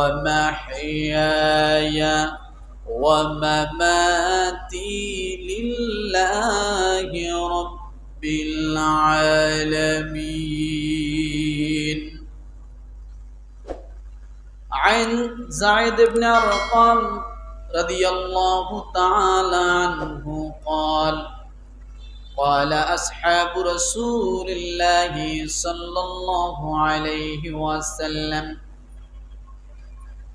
ومحياي ومماتي لله رب العالمين. عن زيد بن أرقم رضي الله تعالى عنه قال قال أصحاب رسول الله صلى الله عليه وسلم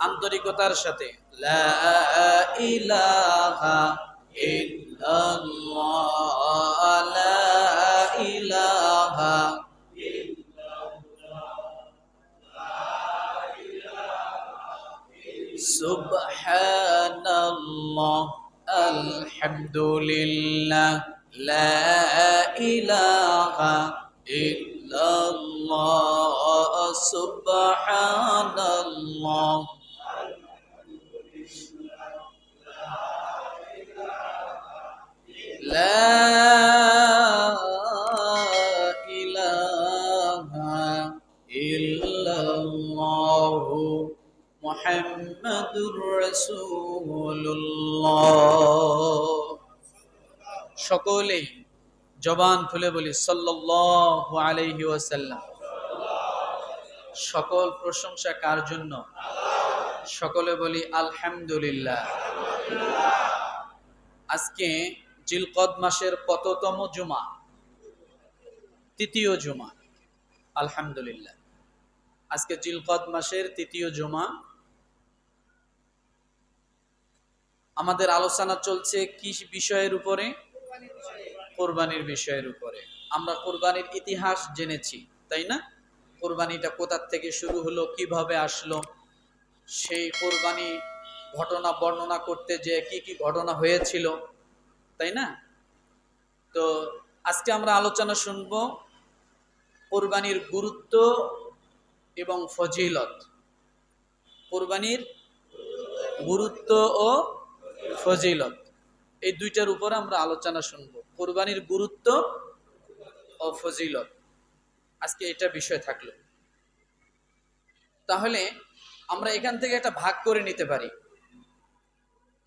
আন্তরিকতার সাথে সুবহানাল্লাহ আলহামদুলিল্লাহ লা ইলাহা ইল্লাল্লাহ সুবহানাল্লাহ সকলেই জবান খুলে বলি, সাল্লাল্লাহু আলাইহি ওয়াসাল্লাম। সকল প্রশংসা কার জন্য? সকলে বলি, আলহামদুলিল্লাহ। আজকে জিলকদ মাসের কততম জুমা? তৃতীয় জুমা। আলহামদুলিল্লাহ। আজকে জিলকদ মাসের তৃতীয় জুমা। আমাদের আলোচনা চলছে কি বিষয়ের উপরে? কোরবানির বিষয়ের উপরে। আমরা কোরবানির ইতিহাস জেনেছি, তাই না? কোরবানিটা কোথার থেকে শুরু হলো, কীভাবে আসলো? সেই কোরবানি ঘটনা বর্ণনা করতে যে কি কি ঘটনা হয়েছিল তাই না? তো আজকে আমরা আলোচনা শুনব কোরবানির গুরুত্ব এবং ফজিলত। কোরবানির গুরুত্ব ও ফজিলত। এই দুইটার উপর আমরা আলোচনা শুনব। কোরবানির গুরুত্ব ও ফজিলত। আজকে এটা বিষয় থাকল। তাহলে আমরা এখান থেকে একটা ভাগ করে নিতে পারি।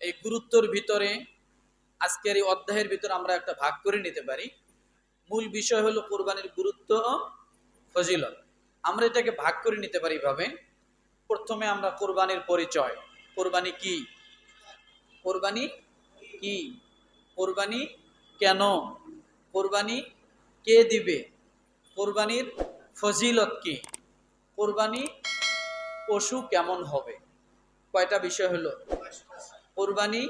এই গুরুত্বর ভিতরে আজকের এই অধ্যায়ের ভিতর আমরা একটা ভাগ করে নিতে পারি। মূল বিষয় হলো কোরবানির গুরুত্ব ও ফজিলত। আমরা এটাকে ভাগ করে নিতে পারি ভাবে। প্রথমে আমরা কোরবানির পরিচয়। কোরবানি কি? কোরবানি কি? কোরবানি কেন? কোরবানি কে দিবে? কোরবানির ফজিলত কি? কোরবানি পশু কেমন হবে? কয়টা বিষয় হলো? কোরবানি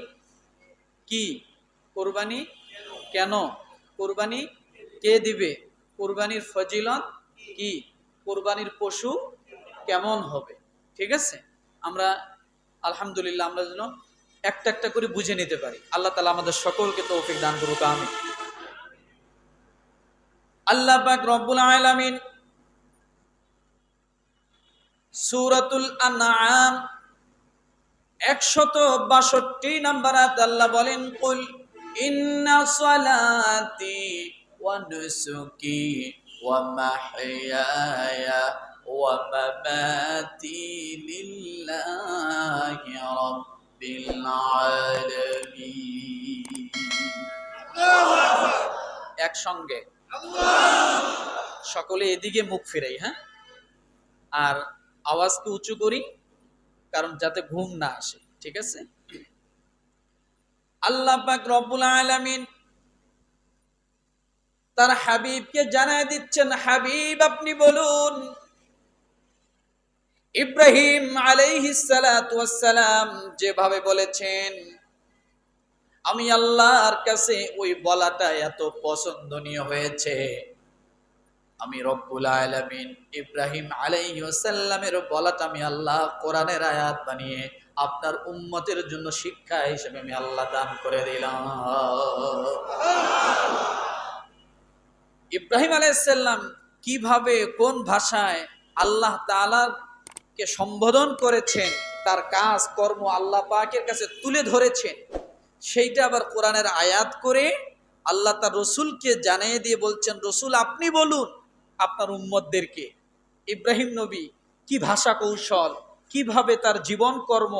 কি? কোরবানি কেন? কোরবানি কে দিবে? কোরবানির ফজিলত কি? কোরবানির পশু কেমন হবে? ঠিক আছে? আমরা, আলহামদুলিল্লাহ, আমরা যেন একটা একটা করে বুঝে নিতে পারি। আল্লাহ তালা আমাদের সকলকে তৌফিক দান করুক আমি আল্লাহ পাক রব্বুল আলামিন সূরাতুল আনআম একশত বাষট্টি নাম্বার আল্লাহ বলেন, কুল নুসুকি ওয়া মাহইয়ায়া ওয়া মামাতি লিল্লাহি রাব্বিল আলামিন একসঙ্গে। সকলে এদিকে মুখ ফিরাই হ্যাঁ? আর আওয়াজকে উঁচু করি, কারণ যাতে ঘুম না আসে, ঠিক আছে? আল্লাহ পাক রব্বুল আলমিন তার হাবিবকে জানায় দিচ্ছেন, হাবিব, আপনি বলুন। ইব্রাহিম আলাইহিসালাম যেভাবে বলেছেন, আমি আল্লাহর কাছে ওই বলাটা এত পছন্দনীয় হয়েছে। আমি রব্বুল আলামিন ইব্রাহিম আলাইহিসসালামের বলাত আমি আল্লাহ কোরআনের আয়াত বানিয়ে আপনার উম্মতের জন্য শিক্ষা হিসেবে আমি আল্লাহ দান করে দিলাম। ইব্রাহিম আলাইসাল্লাম কীভাবে, কোন ভাষায় আল্লাহ তাআলাকে সম্বোধন করেছেন, তার কাজ, কর্ম আল্লাহ পাকের কাছে তুলে ধরেছেন, সেইটা আবার কোরআনের আয়াত করে আল্লাহ তার রসুলকে জানিয়ে দিয়ে বলছেন, রসুল, আপনি বলুন। আপনার উম্মতদেরকে। ইব্রাহিম নবী কি ভাষা কৌশল, কীভাবে তার জীবন কর্ম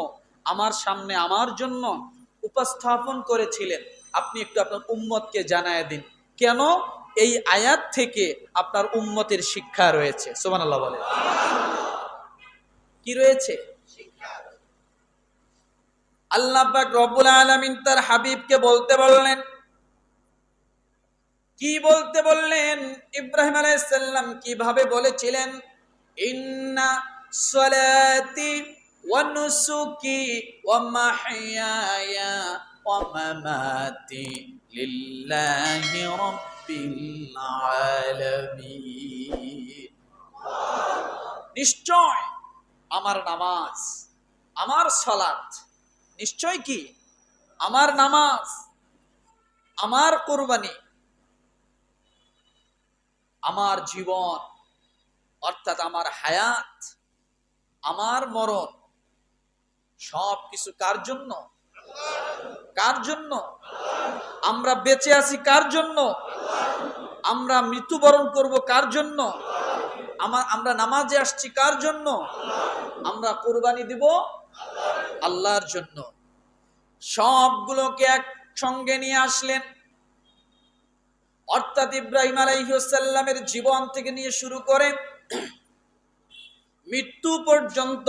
আমার সামনে আমার জন্য উপস্থাপন করেছিলেন, আপনি একটু আপনার উম্মতকে জানায় দিন। কেন? এই আয়াত থেকে আপনার উম্মতের শিক্ষা রয়েছে। সোমান আল্লাহ বলে কি রয়েছে? আল্লাহ রব্বুল আলামিন তার হাবিবকে বলতে বললেন কি বলতে বললেন? ইব্রাহিম আলাইসাল্লাম কীভাবে বলেছিলেন? ইন্না সলাতি ওয়া নুসুকি ওয়া মাহইয়ায়া ওয়া মামাতি লিল্লাহি রাব্বিল আলামিন। নিশ্চয় আমার নামাজ, আমার সালাত, নিশ্চয় কি? আমার নামাজ, আমার কোরবানি আমার জীবন, অর্থাৎ আমার হায়াত, আমার মরণ সব কিছু কার জন্য? কার জন্য? আমরা বেঁচে আছি কার জন্য? আমরা মৃত্যুবরণ করব কার জন্য? আমার, আমরা নামাজে আসছি কার জন্য? আমরা কোরবানি দিব আল্লাহর জন্য। সবগুলোকে একসঙ্গে নিয়ে আসলেন। অর্থাৎ ইব্রাহিম আলাইসাল্লামের জীবন থেকে নিয়ে শুরু করে মৃত্যু পর্যন্ত,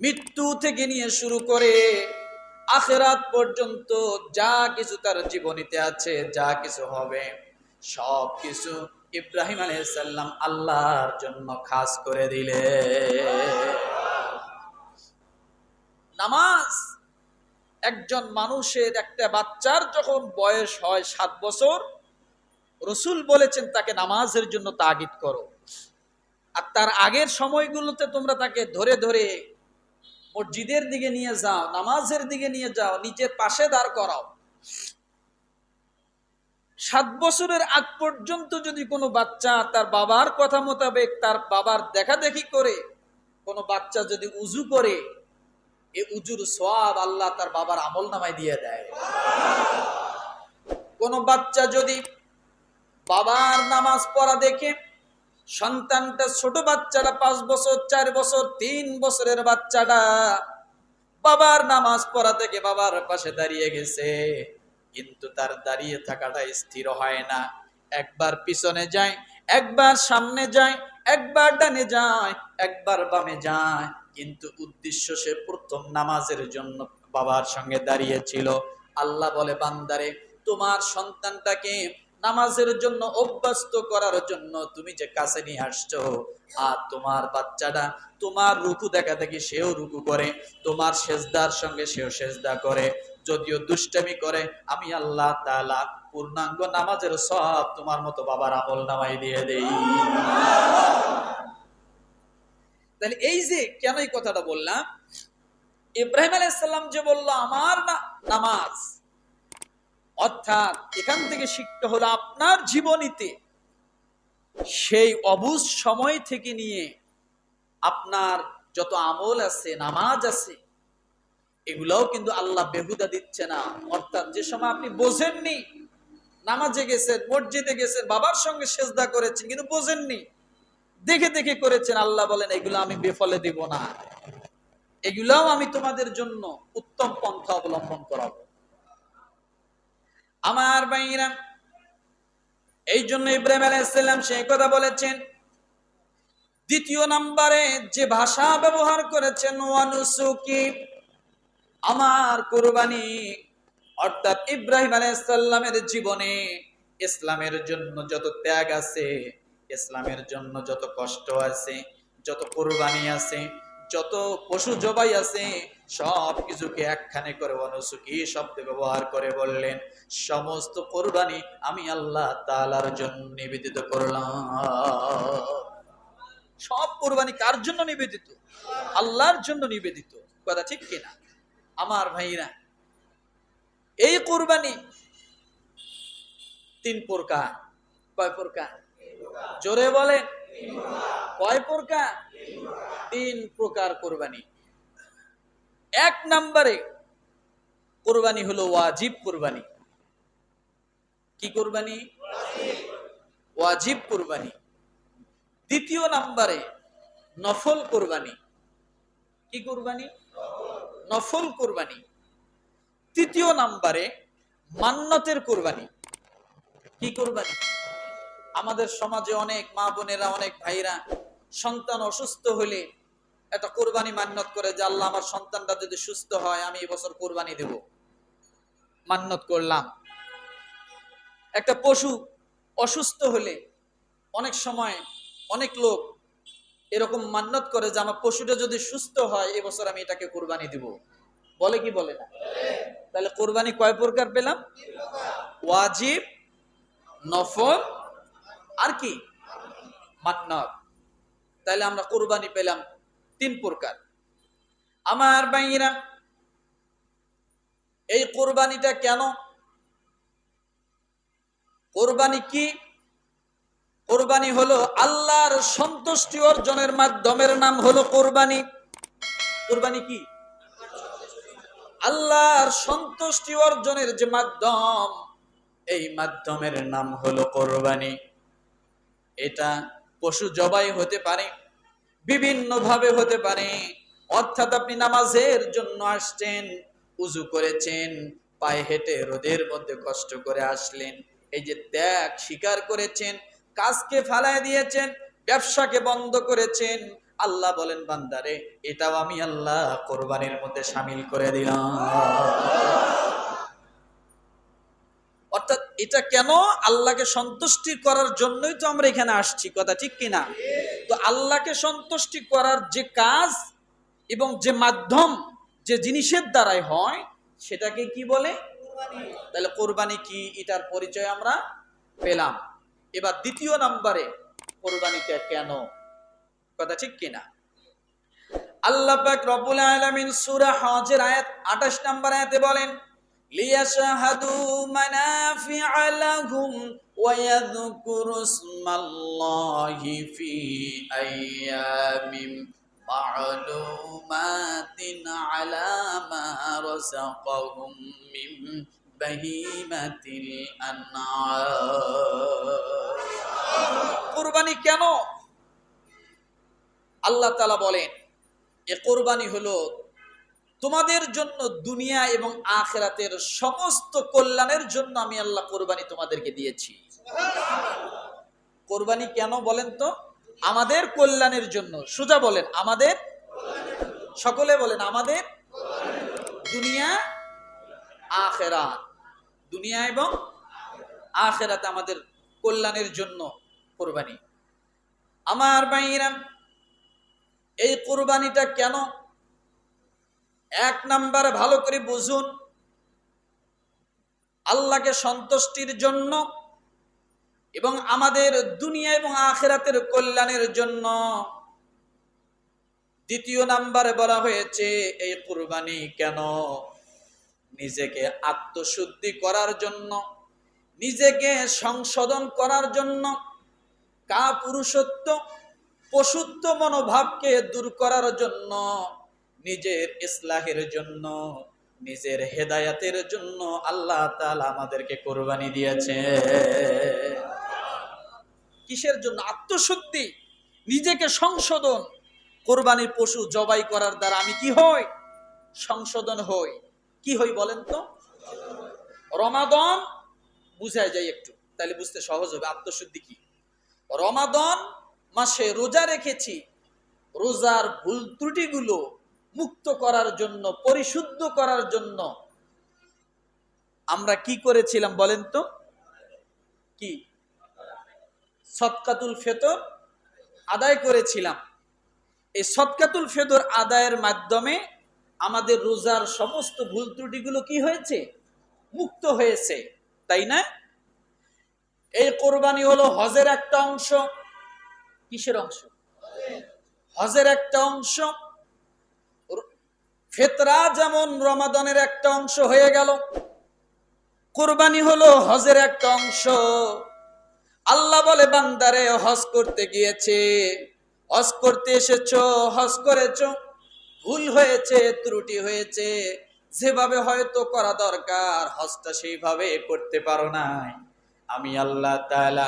মৃত্যু থেকে নিয়ে শুরু করে আখেরাত পর্যন্ত যা কিছু তার জীবনীতে আছে, যা কিছু হবে, সব কিছু ইব্রাহিম আলাইসাল্লাম আল্লাহর জন্য খাস করে দিলে। নামাজ একজন মানুষের একটা বাচ্চার যখন বয়স হয় সাত বছর, রসুল বলেছেন তাকে নামাজের জন্য তাগিদ করো। আর তার আগের সময়গুলোতে তোমরা তাকে ধরে ধরে মসজিদের দিকে নিয়ে যাও, নামাজের দিকে নিয়ে যাও, নিজের পাশে দাঁড় করাও। সাত বছরের আগ পর্যন্ত যদি কোনো বাচ্চা তার বাবার কথা মোতাবেক তার বাবার দেখা দেখি করে, কোনো বাচ্চা যদি উজু করে এ উজুর সওয়াব আল্লাহ তার বাবার আমল নামায় দিয়ে দেয়। কোনো বাচ্চা যদি বাবার নামাজ পড়া দেখে সন্তানটা ছোট বাচ্চাটা পাঁচ বছর, চার বছর, তিন বছরের বাচ্চাটা বাবার নামাজ পড়া থেকে বাবার পাশে দাঁড়িয়ে গেছে, কিন্তু তার দাঁড়িয়ে থাকাটা স্থির হয় না। একবার পিছনে যায়, একবার সামনে যায়, একবার ডানে যায়, একবার বামে যায়। কিন্তু উদ্দেশ্য সে প্রথম নামাজের জন্য বাবার সঙ্গে দাঁড়িয়েছিল। আল্লাহ বলে, বান্দারে, তোমার সন্তানটাকে নামাজের জন্য অভ্যস্ত করার জন্য তুমি যে কাছে নিয়ে আসছো, আর তোমার বাচ্চাটা তোমার রুকু দেখা দেখি সেও রুকু করে, তোমার সেজদার সঙ্গে সেও সেজদা করে। যদিও দুষ্টামি করে, আমি আল্লাহ তালা পূর্ণাঙ্গ নামাজের সব তোমার মতো বাবার আমল নামাই দিয়ে দেই। তাহলে এই যে কেন এই কথাটা বললাম? ইব্রাহিম আলাইসাল্লাম যে বলল, আমার না নামাজ। অর্থাৎ এখান থেকে শিখতে হলো আপনার জীবনীতে সেই অবুজ সময় থেকে নিয়ে আপনার যত আমল আছে, নামাজ আছে, এগুলাও কিন্তু আল্লাহ বেহুদা দিচ্ছে না। অর্থাৎ যে সময় আপনি বোঝেননি, নামাজে গেছেন, মসজিদে গেছেন, বাবার সঙ্গে সেজদা করেছেন, কিন্তু বোঝেননি দেখে দেখে করেছেন, আল্লাহ বলেন, এগুলো আমি বেফলে দিব না। এগুলাও আমি তোমাদের জন্য উত্তম পন্থা অবলম্বন করাবো। আমার ভাইরা এই জন্য ইব্রাহিম আলাইসাল্লাম সেই কথা বলেছেন, দ্বিতীয় নম্বরে যে ভাষা ব্যবহার করেছেন, ওয়ানুসুকি আমার কোরবানি, অর্থাৎ ইব্রাহিম আলাইসাল্লামের জীবনে ইসলামের জন্য যত ত্যাগ আছে ইসলামের জন্য যত কষ্ট আছে, যত কোরবানি আছে, যত পশু জবাই আছে, সব কিছুকে একখানে করে অনুসুকি শব্দ ব্যবহার করে বললেন, সমস্ত কোরবানি আমি আল্লাহ তাআলার জন্য নিবেদিত করলাম। সব কোরবানি কার জন্য নিবেদিত? আল্লাহর জন্য নিবেদিত। কথা ঠিক কিনা? আমার ভাইরা, এই কোরবানি তিন প্রকার। কয় প্রকার? জোরে বলেন কয় প্রকার? তিন প্রকার কোরবানি। এক নম্বরে কোরবানি হলো ওয়াজিব কোরবানি। কি কোরবানি? ওয়াজিব কোরবানি। দ্বিতীয় নম্বরে নফল কোরবানি। কি কোরবানি? নফল কোরবানি। তৃতীয় নম্বরে মান্নতের কোরবানি। কি কোরবানি? আমাদের সমাজে অনেক মা বোনেরা, অনেক ভাইরা সন্তান অসুস্থ হলে একটা কোরবানি মান্যত করে যে, আল্লাহ, আমার সন্তানটা যদি সুস্থ হয়, আমি এবছর কোরবানি দেব। মান্যত করলাম। একটা পশু অসুস্থ হলে অনেক সময় অনেক লোক এরকম মান্যত করে যে, আমার পশুটা যদি সুস্থ হয় এবছর আমি এটাকে কোরবানি দিব। বলে কি বলে না? তাহলে কোরবানি কয় প্রকার পেলাম? ওয়াজিব, নফল আর কি? মান্নত তাহলে আমরা কোরবানি পেলাম তিন প্রকার। আমার বাইরা এই কোরবানিটা কেন? কোরবানি কি? কোরবানি হলো আল্লাহর সন্তুষ্টি অর্জনের মাধ্যমের নাম হলো কোরবানি। কোরবানি কি? আল্লাহর সন্তুষ্টি অর্জনের যে মাধ্যম, এই মাধ্যমের নাম হলো কোরবানি। এটা পশু জবাই হতে পারে বিভিন্ন ভাবে হতে পারে। অর্থাৎ আপনি নামাজের জন্য আসছেন, উজু করেছেন, পায়ে হেঁটে রোদের মধ্যে কষ্ট করে আসলেন, এই যে ত্যাগ স্বীকার করেছেন, কাজকে ফালায় দিয়েছেন, ব্যবসাকে বন্ধ করেছেন, আল্লাহ বলেন, বান্দারে, এটাও আমি আল্লাহ কোরবানির মধ্যে সামিল করে দিলাম। অর্থাৎ এটা কেন? আল্লাহকে সন্তুষ্টি করার জন্যই তো আমরা এখানে আসছি, কথা ঠিক কিনা? তো আল্লাহকে সন্তুষ্টি করার যে কাজ এবং যে মাধ্যম, যে জিনিসের দ্বারাই হয়, সেটাকে কি বলে? তাহলে কোরবানি কি? এটার পরিচয় আমরা পেলাম। এবার দ্বিতীয় নম্বরে, কোরবানিটা কেন? কথা ঠিক কিনা? আল্লাহ পাক রব্বুল আলামিন সূরা হজের আয়াত 28 নম্বর আয়াতে বলেন লিয়াশহাদু মানাফি'a লাহুম ওয়া ইয়াযকুরু ইসমাল্লাহি ফি আইয়ামিন মা'লুমাতিন আলা মা রাযাকাহুম মিন বাহিমাতিল আন'আম কুরবানি কেন আল্লাহ তাআলা বলেন, এ কোরবানি হলো তোমাদের জন্য দুনিয়া এবং আখেরাতের সমস্ত কল্যাণের জন্য আমি আল্লাহ কোরবানি তোমাদেরকে দিয়েছি। কোরবানি কেন বলেন তো? আমাদের কল্যাণের জন্য। সুজা বলেন, আমাদের? সকলে বলেন, আমাদের? দুনিয়া, আখেরাত। দুনিয়া এবং আখেরাতে আমাদের কল্যাণের জন্য কোরবানি। আমার বাইরাম এই কোরবানিটা কেন এক নাম্বার ভালো করে বুঝুন। আল্লাহকে সন্তুষ্টির জন্য এবং আমাদের দুনিয়া এবং আখেরাতের কল্যাণের জন্য দ্বিতীয় নাম্বারে বলা হয়েছে, এই কোরবানি কেন? নিজেকে আত্মশুদ্ধি করার জন্য, নিজেকে সংশোধন করার জন্য কা পুরুষত্ব পশুত্ব মনোভাবকে দূর করার জন্য নিজের ইসলাহের জন্য, নিজের হেদায়াতের জন্য আল্লাহ তাআলা আমাদেরকে কোরবানি দিয়েছে। কিসের জন্য? আত্মশুদ্ধি নিজেকে সংশোধন। কোরবানির পশু জবাই করার দ্বারা আমি কি হই? সংশোধন হই। কি হই বলেন তো? রমাদন, বুঝায় যায় একটু তাহলে বুঝতে সহজ হবে। আত্মশুদ্ধি কি? রমাদন মাসে রোজা রেখেছি। রোজার ভুল ত্রুটিগুলো মুক্ত করার জন্য, পরিশুদ্ধ করার জন্য আমরা কি করেছিলাম বলেন তো? কি? সৎকাতুল ফেতর আদায় করেছিলাম। এই সৎকাতুল ফেতর আদায়ের মাধ্যমে আমাদের রোজার সমস্ত ভুল ত্রুটিগুলো কি হয়েছে? মুক্ত হয়েছে, তাই না? এই কোরবানি হলো হজের একটা অংশ। কিসের অংশ? হজের একটা অংশ। ফেতরা যেমন রমাদনের একটা অংশ হয়ে গেল, কোরবানি হলো হজের একটা অংশ। আল্লাহ বলে, বান্দারে, হজ করতে গিয়েছে, হজ করতে এসেছ, হজ করেছ, ভুল হয়েছে, ত্রুটি হয়েছে, যেভাবে হয়তো করা দরকার, হজটা সেইভাবে করতে পারো নাই। আমি আল্লাহ তাআলা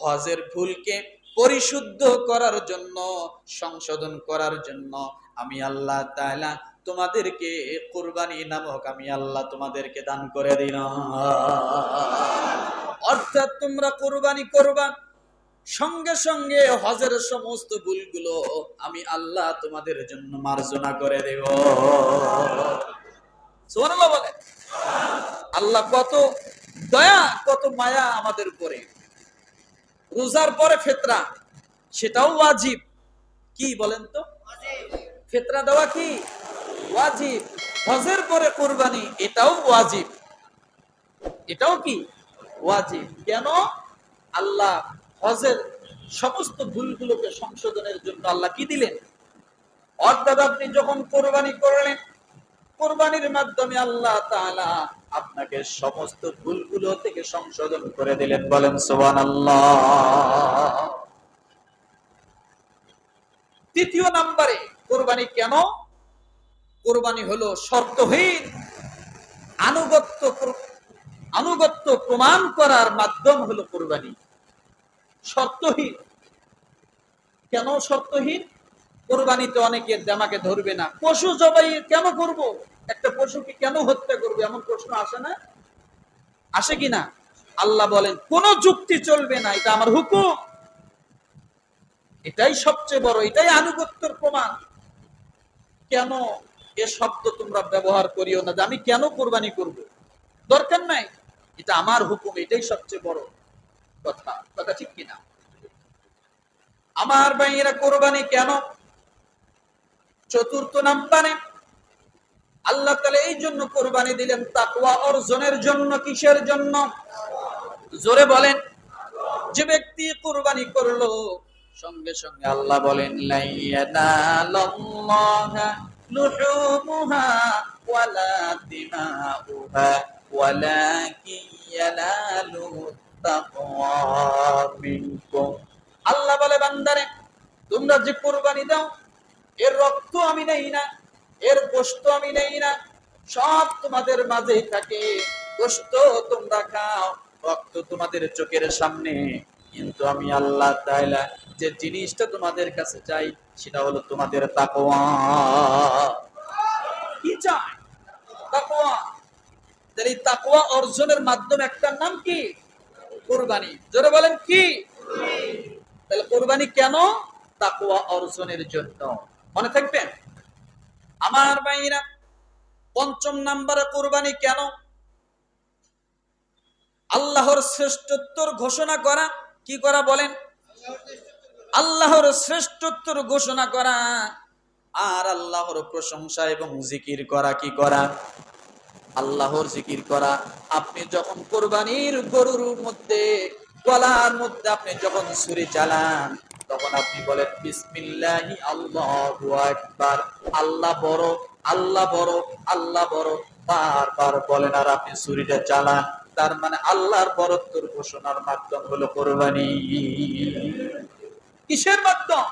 হজের ভুলকে পরিশুদ্ধ করার জন্য, সংশোধন করার জন্য আমি আল্লাহ তাআলা তোমাদেরকে কোরবানি নামক আমি আল্লাহ তোমাদেরকে দান করে দিলাম। অর্থাৎ তোমরা কোরবানি করবা। সঙ্গে সঙ্গে হজের সমস্ত ভুলগুলো আমি আল্লাহ তোমাদের জন্য মার্জনা করে দেব। বলে। আল্লাহ কত দয়া কত মায়া আমাদের উপরে। রোজার পরে ফেতরা সেটাও ওয়াজিব। কি বলেন তো? ফেতরা দেওয়া কি? ওয়াজিব। হজের পরে কোরবানি, এটাও ওয়াজিব। এটাও কি? ওয়াজিব। কেন? আল্লাহ হজের সমস্ত ভুলগুলোকে সংশোধনের জন্য আল্লাহ কি দিলেন? অর্থাৎ আপনি যখন কোরবানি করলেন, কোরবানির মাধ্যমে আল্লাহ তাআলা আপনাকে সমস্ত ভুলগুলো থেকে সংশোধন করে দিলেন। বলেন, সুবহানাল্লাহ। তৃতীয় নম্বরে কোরবানি কেন? কোরবানি হলো শর্তহীন। আনুগত্য আনুগত্য প্রমাণ করার মাধ্যম হলো কোরবানি। শর্তহীন। কেন শর্তহীন? কোরবানিতে অনেকের জামাকে ধরবে না। পশু জবাই কেন করব? একটা পশুকে কেন হত্যা করবে? এমন প্রশ্ন আসে না? আসে কি না? আল্লাহ বলেন, কোন যুক্তি চলবে না, এটা আমার হুকুম। এটাই সবচেয়ে বড়, এটাই আনুগত্যের প্রমাণ। কেন এ শব্দ তোমরা ব্যবহার করিও না যে আমি কেন কোরবানি করব। দরকার নাই। এটা আমার হুকুম, এটাই সবচেয়ে বড় কথা। কথা ঠিক কিনা? আমার ভাইয়েরা কোরবানি কেন? চতুর্থ নাম্বারে, আল্লাহ তাআলা এই জন্য কোরবানি দিলেন তাকওয়া অর্জনের জন্য, কিসের জন্য? জোরে বলেন। যে ব্যক্তি কোরবানি করল, সঙ্গে সঙ্গে আল্লাহ বলেন, লাইয়ানালাল্লাহা লুহুমুহা ওয়ালা দিমাউহা, ওয়ালাকিন ইয়ানালুহু তাকওয়া মিনকুম। আল্লাহ বলে, বান্দারে, তোমরা যে কুরবানি দাও, এর রক্ত আমি নেই না, এর গোশত আমি নেই না, সব তোমাদের মাঝেই থাকে। গোশত তোমরা খাও, রক্ত তোমাদের চোখের সামনে। কিন্তু আমি আল্লাহ তাআলা যে জিনিসটা তোমাদের কাছে চাই, সেটা হলো তোমাদের তাকওয়া। কি চাই? তাকওয়া। তাহলে এই তাকওয়া অর্জনের মাধ্যম একটা নাম কি? কুরবানি। জোরে বলেন কি? তাহলে কোরবানি কেন? তাকোয়া অর্জনের জন্য। মনে থাকবেন? আমার ভাইরা পঞ্চম নাম্বারে কোরবানি কেন? আল্লাহর শ্রেষ্ঠত্বর ঘোষণা করা কি করা বলেন? আল্লাহর শ্রেষ্ঠত্বর ঘোষণা করা আর আল্লাহর প্রশংসা এবং জিকির করা কি করা? আল্লাহর জিকির করা। আপনি যখন কোরবানির গরুর মধ্যে, গলার মধ্যে আপনি যখন ছুরি চালান, তখন আপনি বলেন, বিসমিল্লাহি আল্লাহু আকবার। আল্লাহ বড় আল্লাহ বড় আল্লাহ বড়। বারবার বলেন, আর আপনি ছুরিটা চালান। তার মানে আল্লাহর বরত্বর ঘোষণার মাধ্যম হলো কোরবানি। কিসের মাধ্যম?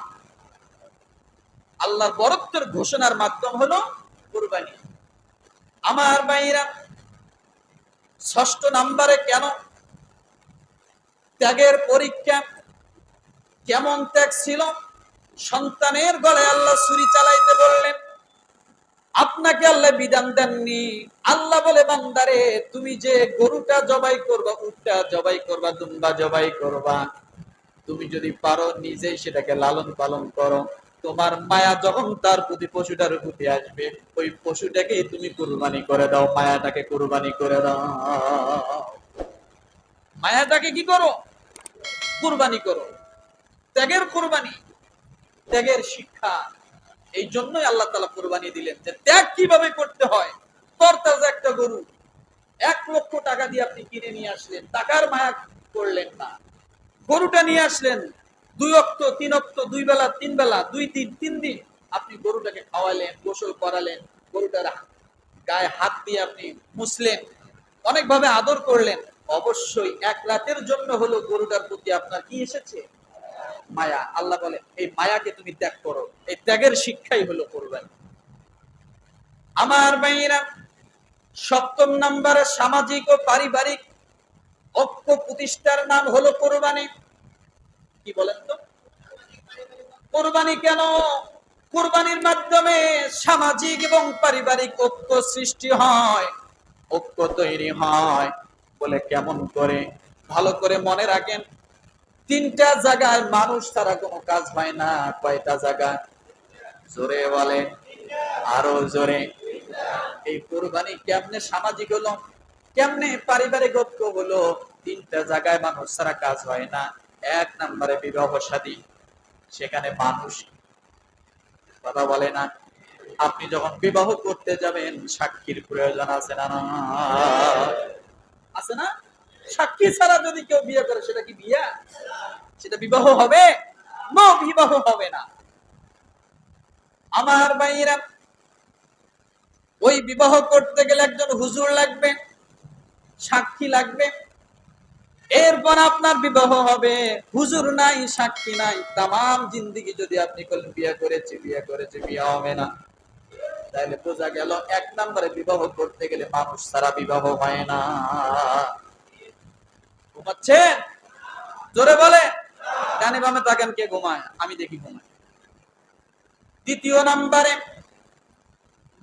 আল্লাহর বরত্বের ঘোষণার মাধ্যম হলো কোরবানি। আমার ভাইরা ষষ্ঠ নাম্বারে কেন? ত্যাগের পরীক্ষা কেমন ত্যাগ ছিল? সন্তানের গলায় আল্লাহ ছুরি চালাইতে বললেন আপনাকে আল্লাহ বিধান দেননি। আল্লাহ বলে, বান্দারে, তুমি যে গরুটা জবাই করবা, উটটা জবাই করবা, দুম্বা জবাই করবা, তুমি যদি পারো নিজেই সেটাকে লালন পালন করো। তোমার মায়া যখন তার প্রতি পশুটার প্রতি আসবে, ওই পশুটাকে তুমি কুরবানি করে দাও, মায়াটাকে কুরবানি করে দাও। মায়াটাকে কি করো? কুরবানি করো। ত্যাগের কুরবানি, ত্যাগের শিক্ষা। এই জন্যই আল্লাহ তালা কুরবানি দিলেন যে ত্যাগ কীভাবে করতে হয়? তরতাজা একটা গরু। এক লক্ষ টাকা দিয়ে আপনি কিনে নিয়ে আসলেন, টাকার মায়া করলেন না। গরুটা নিয়ে আসলেন, দুই অক্ত, তিন অক্ত, দুই বেলা, তিন বেলা, দুই দিন, তিন দিন আপনি গরুটাকে খাওয়ালেন, গোসল করালেন, গরুটার গায়ে হাত দিয়ে আপনি মুছলেন, অনেকভাবে আদর করলেন। অবশ্যই এক রাতের জন্য হলো গরুটার প্রতি আপনার কি এসেছে? মায়া। আল্লাহ বলে, এই মায়াকে তুমি ত্যাগ করো। এই ত্যাগের শিক্ষাই হলো কোরবানি। আমার ভাইয়েরা, সপ্তম নম্বরে সামাজিক ও পারিবারিক ঐক্য প্রতিষ্ঠার নাম হলো কোরবানি। কি বলেন তো? কোরবানি কেন? কোরবানির মাধ্যমে সামাজিক এবং পারিবারিক ঐক্য সৃষ্টি হয়, ঐক্য তৈরি হয় বলে কেমন করে? ভালো করে মনে রাখেন। তিনটা জায়গায় মানুষ ছাড়া কোনো কাজ হয় না, কয়টা জায়গা? জোরে বলে আরও জোরে। এই কোরবানি কেমনে সামাজিক হলো, কেমনে পারিবারিক ঐক্য হলো, তিনটা জায়গায় মানুষ ছাড়া কাজ হয় না। এক নম্বরে বিবাহ শাদী সেখানে মানুষ কথা বলে না। আপনি যখন বিবাহ করতে যাবেন, সাক্ষীর প্রয়োজন আছে না? আছে না? সাক্ষী ছাড়া যদি কেউ বিয়ে করে, সেটা কি বিয়া? সেটা বিবাহ হবে? না, বিবাহ হবে না। আমার ভাইয়েরা, ওই বিবাহ করতে গেলে একজন হুজুর লাগবে, সাক্ষী লাগবে। এরপর আপনার বিবাহ হবে। হুজুর নাই, সাক্ষী নাই। তাম জিন্দিগি যদি আপনি করলেন বিয়ে করেছে বিয়ে করেছে, বিয়ে হবে না। তাহলে বোঝা গেল, এক নম্বরে বিবাহ করতে গেলে মানুষ ছাড়া বিবাহ হয় না। ঘুমাচ্ছেন? জোরে বলে। ডানে বামে তাকান কে ঘুমায়, আমি দেখি ঘুমায়। দ্বিতীয় নাম্বারে,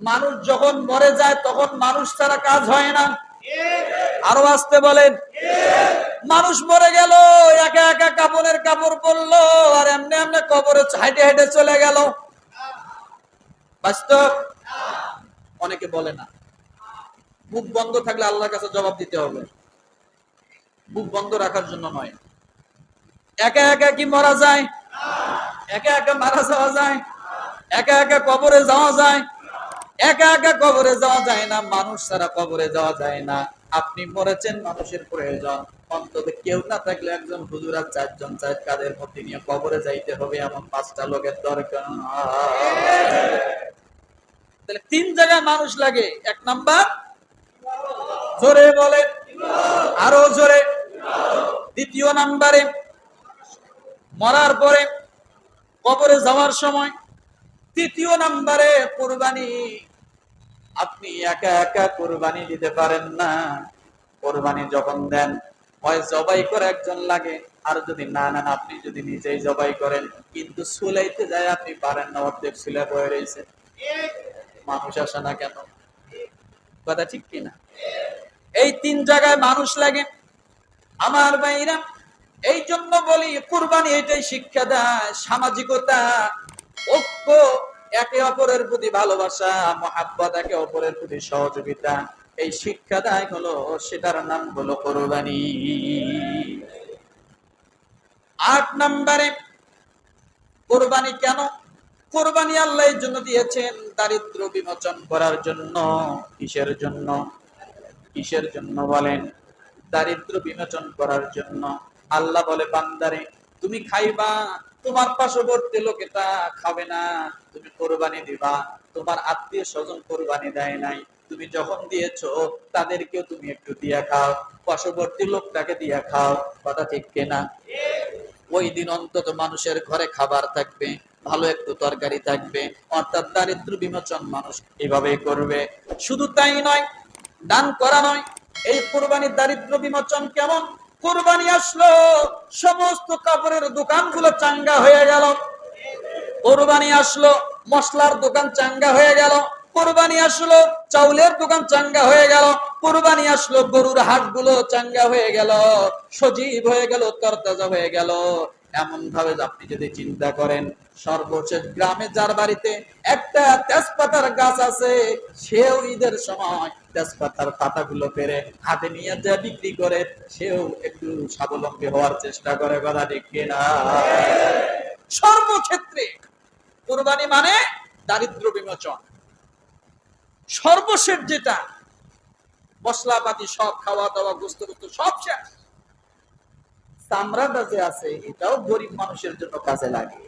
মানুষ যখন মরে যায়, তখন মানুষ ছাড়া কাজ হয় না। আরও আসতে বলেন। মানুষ মরে গেল, একা একা কাপড়ের কাপড় পরলো, আর এমনি এমনি কবরে হাইটে হাইটে চলে গেল। বাস্তব? অনেকে বলে না। মুখ বন্ধ থাকলে আল্লাহর কাছে জবাব দিতে হবে। মুখ বন্ধ রাখার জন্য নয়। একা একা কি মারা যায়? একা একা মারা যাওয়া যায়। একা একা কবরে যাওয়া যায়। একা একা কবরে যাওয়া যায় না, মানুষ ছাড়া কবরে যাওয়া যায় না। আপনি মরেছেন, মানুষের প্রয়োজন। অন্তত কেউ না থাকলে একজন হুজুর আর চারজন চার কাদের মধ্যে নিয়ে কবরে যাইতে হবে এমন পাঁচটা লোকের দরকার তাহলে তিন জায়গায় মানুষ লাগে। এক নাম্বার, জোরে বলে আরও জোরে। দ্বিতীয় নাম্বারে, মরার পরে কবরে যাওয়ার সময় তৃতীয় নাম্বারে কোরবানি। আপনি একা একা কোরবানি দিতে পারেন না। কোরবানি যখন দেন, হয় জবাই করে একজন লাগে, আর যদি না নেন, আপনি যদি নিজেই জবাই করেন। কিন্তু সুলাইতে যায়, আপনি পারেন না, অর্ধেক সুলে বয়ে রয়েছে। মানুষ আসে না কেন? কথা ঠিক কিনা? এই তিন জায়গায় মানুষ লাগে। আমার ভাইরা এই জন্য বলি, কোরবানি এটাই শিক্ষা দেয়, সামাজিকতা, ঐক্য, একে অপরের প্রতি ভালোবাসা, মহাব্বত, একে অপরের প্রতি সহযোগিতা, এই শিক্ষা দেয় হলো, সেটার নাম হলো কোরবানি। আট নম্বরে, কোরবানি কেন? কোরবানি আল্লাহ জন্য দিয়েছেন দারিদ্র বিমোচন করার জন্য, কিসের জন্য? কিসের জন্য বলেন? দারিদ্র বিমোচন করার জন্য। আল্লাহ বলে, বান্দারে, তুমি খাইবা, তোমার পার্শ্ববর্তী লোকেটা খাবে না। তুমি কোরবানি দিবা, তোমার আত্মীয় স্বজন কোরবানি দেয় নাই। তুমি যখন দিয়েছ, তাদেরকেও তুমি একটু দিয়া খাও, পার্শ্ববর্তী লোকটাকে দিয়া খাও, কথা ঠিক কিনা? ওই দিন অন্তত মানুষের ঘরে খাবার থাকবে, ভালো একটু তরকারি থাকবে, অর্থাৎ দারিদ্র বিমোচন মানুষ এভাবে করবে। শুধু তাই নয়, দান করা নয় এই কোরবানির দারিদ্র বিমোচন কেমন? কোরবানি আসলো, সমস্ত কাপড়ের দোকানগুলো চাঙ্গা হয়ে গেল। কোরবানি আসলো, মশলার দোকান চাঙ্গা হয়ে গেল। কোরবানি আসলো, চাউলের দোকান চাঙ্গা হয়ে গেল। কোরবানি আসলো, গরুর হাটগুলো চাঙ্গা হয়ে গেল। সজীব হয়ে গেল, তরতাজা হয়ে গেল। এমন ভাবে আপনি যদি চিন্তা করেন সর্বশেষ গ্রামে যার বাড়িতে একটা তেজপাতার গাছ আছে, সেও ঈদের সময় তেজপাতার পাতাগুলো পেরে হাতে নিয়ে যা বিক্রি করে, সেও একটু স্বাবলম্বী হওয়ার চেষ্টা করে, কথা ঠিক কিনা? সর্বক্ষেত্রে কোরবানি মানে দারিদ্র বিমোচন। সর্বশেষ যেটা, মশলাপাতি সব খাওয়া দাওয়া গুস্ত সব শেষ। চামড়াটা যে আছে এটাও গরিব মানুষের জন্য কাজে লাগে।